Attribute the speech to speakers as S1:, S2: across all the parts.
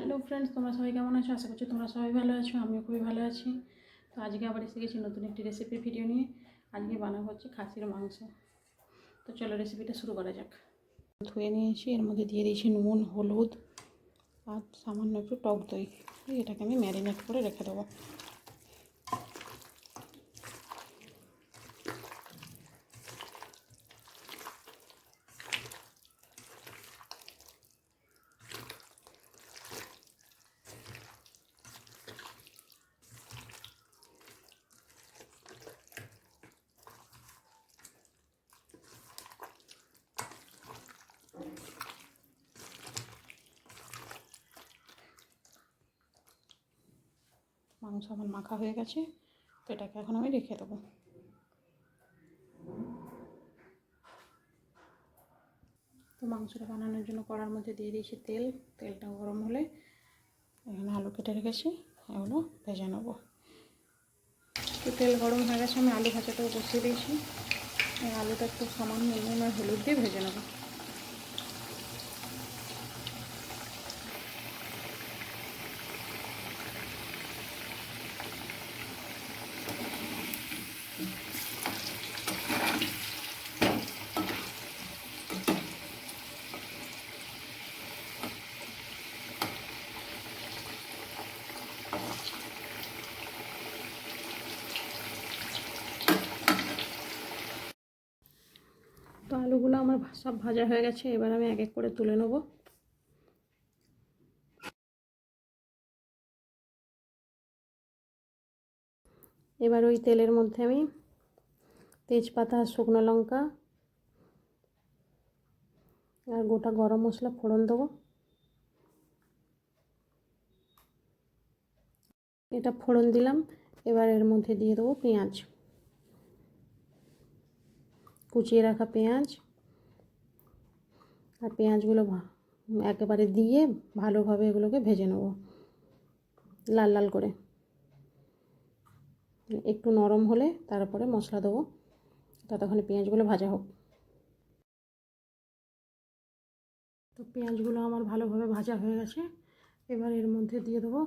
S1: Hello friends তোমরা সবাই কেমন আছো? আশা করছি তোমরা সবাই ভালো আছো, আমিও খুবই ভালো আছি। তো আজকে আবার এসে গেছি নতুন একটি রেসিপি ভিডিও নিয়ে। আজকে বানাবো হচ্ছে খাসির মাংস। তো চলো রেসিপিটা শুরু করা যাক। ধুয়ে নিয়েছি, এর মধ্যে দিয়ে দিয়েছি নুন, হলুদ, আর সামান্য একটু টক দই। এটাকে আমি ম্যারিনেট করে রেখে দেবো। মাংস আমার মাখা হয়ে গেছে, তো এটাকে এখন আমি রেখে দেবো। তো মাংসটা বানানোর জন্য কড়ার মধ্যে দিয়ে দিয়েছি তেল, তেলটা গরম হলে এখানে আলু কেটে রেখেছি, এগুলো ভেজে নেব। তো তেল গরম হয়ে গেছে, আমি আলু ভাজাটাও বসিয়ে দিয়েছি। আলুটা একটু সামান্য হলুদ দিয়ে ভেজে নেব তো আলুগুলো আমার সব ভাজা হয়ে গেছে, এবার আমি এক এক করে তুলে নেব। এবার ওই তেলের মধ্যে আমি তেজপাতা, শুকনো লঙ্কা আর গোটা গরম মশলা ফোড়ন দেবো। এটা ফোড়ন দিলাম, এবার এর মধ্যে দিয়ে দেবো পেঁয়াজ। কুচিয়ে রাখা পেঁয়াজ। আর পেঁয়াজগুলো একেবারে দিয়ে ভালোভাবে এগুলোকে ভেজে নেব, লাল লাল করে। একটু নরম হলে তারপরে মশলা দেবো, ততক্ষণে পেঁয়াজগুলো ভাজা হোক। তো পেঁয়াজগুলো আমার ভালোভাবে ভাজা হয়ে গেছে। এবার এর মধ্যে দিয়ে দেবো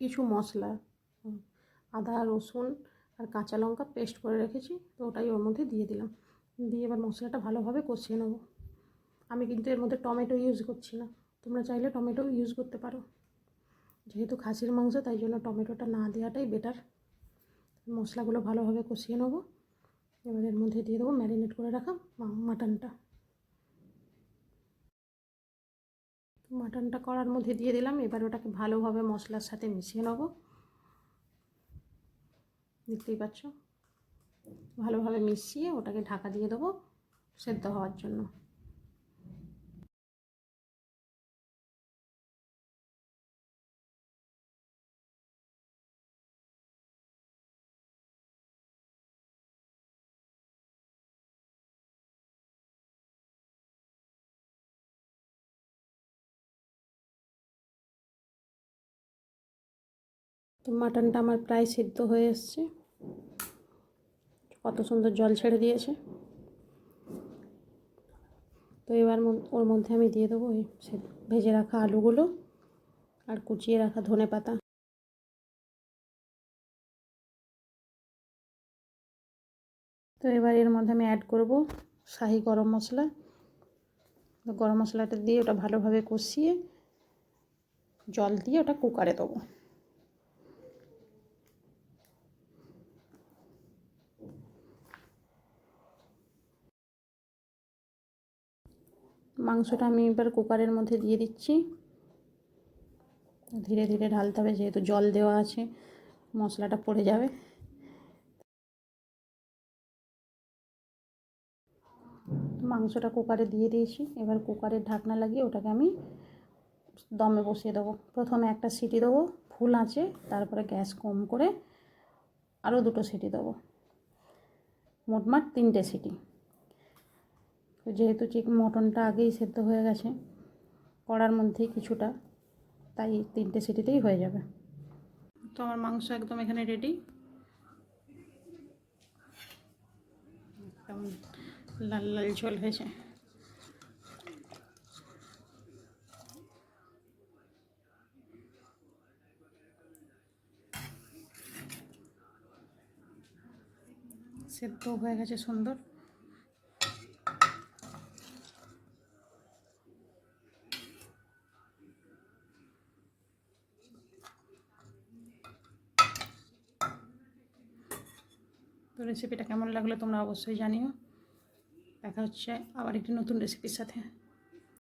S1: কিছু মশলা, আদা, রসুন আর কাঁচা লঙ্কা পেস্ট করে রেখেছি, তো ওটাই ওর মধ্যে দিয়ে দিলাম। দিয়ে এবার মশলাটা ভালোভাবে কষিয়ে নেব। আমি কিন্তু এর মধ্যে টমেটো ইউজ করছি না। তোমরা চাইলে টমেটো ইউজ করতে পারো। যেহেতু খাসির মাংস, তাই জন্য টমেটোটা না দেওয়াটাই বেটার মশলাগুলো ভালোভাবে কষিয়ে নেব। এবার এর মধ্যে দিয়ে দেবো ম্যারিনেট করে রাখা মাটনটা। মাটনটা করার মধ্যে দিয়ে দিলাম। এবার ওটাকে ভালোভাবে মশলার সাথে মিশিয়ে নেব। দেখতেই পাচ্ছ? ভালোভাবে মিশিয়ে ওটাকে ঢাকা দিয়ে দেবো সেদ্ধ হওয়ার জন্য। তো মাটনটা আমার প্রায় সিদ্ধ হয়ে এসছে। কত সুন্দর জল ছেড়ে দিয়েছে। তো এবার ওর মধ্যে আমি দিয়ে দেবো ওই ভেজে রাখা আলুগুলো আর কুচিয়ে রাখা ধনে পাতা। তো এবার এর মধ্যে আমি অ্যাড করব শাহি গরম মশলা। গরম মশলাটা দিয়ে ওটা ভালোভাবে কষিয়ে জল দিয়ে ওটা কুকারে দেবো। মাংসটা আমি এবার কুকারের মধ্যে দিয়ে দিচ্ছি। ধীরে ধীরে ঢালতে হবে, যেহেতু জল দেওয়া আছে, মশলাটা পড়ে যাবে। মাংসটা কুকারে দিয়ে দিয়েছি। এবার কুকারের ঢাকনা লাগিয়ে ওটাকে আমি দমে বসিয়ে দেবো। প্রথমে একটা সিটি দেবো, ফুল আঁচে, তারপরে গ্যাস কম করে আরও দুটো সিটি দেবো। মোটমাট তিনটে সিটি। তো যেহেতু চিক মটনটা আগেই সেদ্ধ হয়ে গেছে, কড়ার মধ্যেই কিছুটা, তাই তিনটে সিটিতেই হয়ে যাবে। তো আমার মাংস একদম এখানে রেডি লাল লাল ঝোল হয়েছে।
S2: সেদ্ধ হয়ে গেছে সুন্দর। রেসিপিটা কেমন লাগল তোমরা অবশ্যই জানিও। দেখা হচ্ছে আবার একটি নতুন রেসিপির সাথে।